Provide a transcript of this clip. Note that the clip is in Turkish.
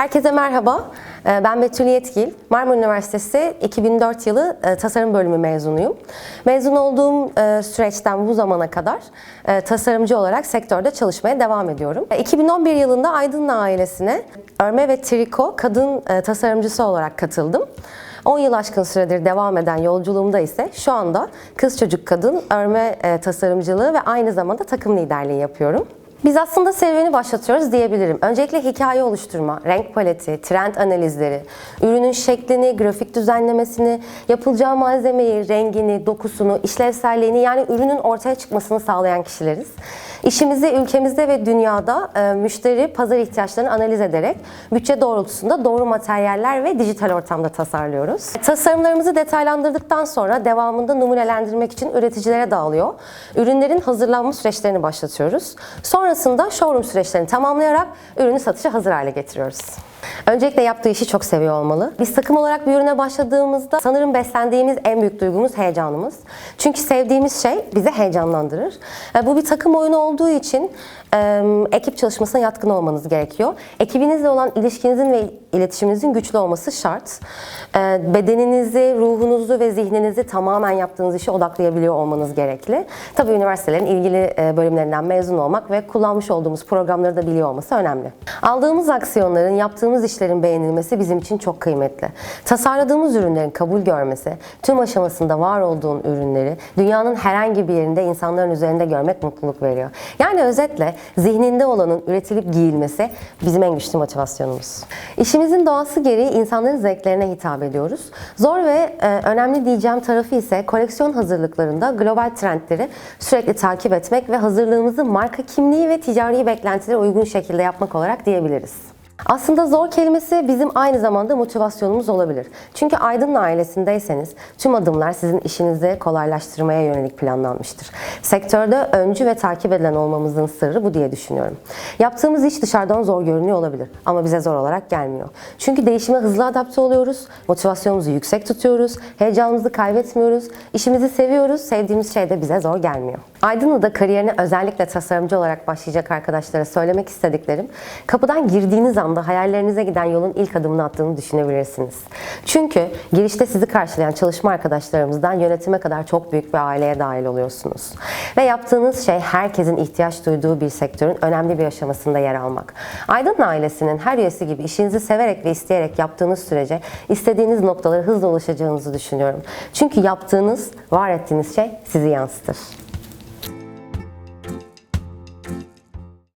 Herkese merhaba. Ee, Ben Betül Yetkil. Marmara Üniversitesi 2004 yılı e, tasarım bölümü mezunuyum. Mezun olduğum e, süreçten bu zamana kadar e, tasarımcı olarak sektörde çalışmaya devam ediyorum. E, 2011 yılında Aydınlı ailesine örme ve triko kadın tasarımcısı olarak katıldım. 10 yıl aşkın süredir devam eden yolculuğumda ise şu anda kız çocuk kadın örme tasarımcılığı ve aynı zamanda takım liderliği yapıyorum. Biz aslında serüveni başlatıyoruz diyebilirim. Öncelikle hikaye oluşturma, renk paleti, trend analizleri, ürünün şeklini, grafik düzenlemesini, yapılacağı malzemeyi, rengini, dokusunu, işlevselliğini yani ürünün ortaya çıkmasını sağlayan kişileriz. İşimizi ülkemizde ve dünyada e, müşteri pazar ihtiyaçlarını analiz ederek bütçe doğrultusunda doğru materyaller ve dijital ortamda tasarlıyoruz. Tasarımlarımızı detaylandırdıktan sonra devamında numunelendirmek için üreticilere dağılıyor. Ürünlerin hazırlanma süreçlerini başlatıyoruz. Sonrasında showroom süreçlerini tamamlayarak ürünü satışa hazır hale getiriyoruz. Öncelikle yaptığı işi çok seviyor olmalı. Biz takım olarak bir ürüne başladığımızda sanırım beslendiğimiz en büyük duygumuz heyecanımız. Çünkü sevdiğimiz şey bizi heyecanlandırır. Bu bir takım oyunu olduğu için ekip çalışmasına yatkın olmanız gerekiyor. Ekibinizle olan ilişkinizin ve iletişiminizin güçlü olması şart. E, Bedeninizi, ruhunuzu ve zihninizi tamamen yaptığınız işe odaklayabiliyor olmanız gerekli. Tabii üniversitelerin ilgili e, bölümlerinden mezun olmak ve kullanmış olduğumuz programları da biliyor olması önemli. Aldığımız aksiyonların, yaptığımız işlerin beğenilmesi bizim için çok kıymetli. Tasarladığımız ürünlerin kabul görmesi, tüm aşamasında var olduğun ürünleri dünyanın herhangi bir yerinde insanların üzerinde görmek mutluluk veriyor. Yani özetle zihninde olanın üretilip giyilmesi bizim en güçlü motivasyonumuz. İşimizin doğası gereği insanların zevklerine hitap ediyoruz. Zor ve e, önemli diyeceğim tarafı ise koleksiyon hazırlıklarında global trendleri sürekli takip etmek ve hazırlığımızı marka kimliği ve ticari beklentilere uygun şekilde yapmak olarak diyebiliriz. Aslında zor kelimesi bizim aynı zamanda motivasyonumuz olabilir. Çünkü Aydın ailesindeyseniz tüm adımlar sizin işinizi kolaylaştırmaya yönelik planlanmıştır. Sektörde öncü ve takip edilen olmamızın sırrı bu diye düşünüyorum. Yaptığımız iş dışarıdan zor görünüyor olabilir ama bize zor olarak gelmiyor. Çünkü değişime hızlı adapte oluyoruz, motivasyonumuzu yüksek tutuyoruz, heyecanımızı kaybetmiyoruz, işimizi seviyoruz, sevdiğimiz şey de bize zor gelmiyor. Aydınlı'da kariyerine özellikle tasarımcı olarak başlayacak arkadaşlara söylemek istediklerim, kapıdan girdiğiniz anda hayallerinize giden yolun ilk adımını attığını düşünebilirsiniz. Çünkü girişte sizi karşılayan çalışma arkadaşlarımızdan yönetime kadar çok büyük bir aileye dahil oluyorsunuz. Ve yaptığınız şey herkesin ihtiyaç duyduğu bir sektörün önemli bir aşamasında yer almak. Aydın ailesinin her üyesi gibi işinizi severek ve isteyerek yaptığınız sürece istediğiniz noktalara hızla ulaşacağınızı düşünüyorum. Çünkü yaptığınız, var ettiğiniz şey sizi yansıtır.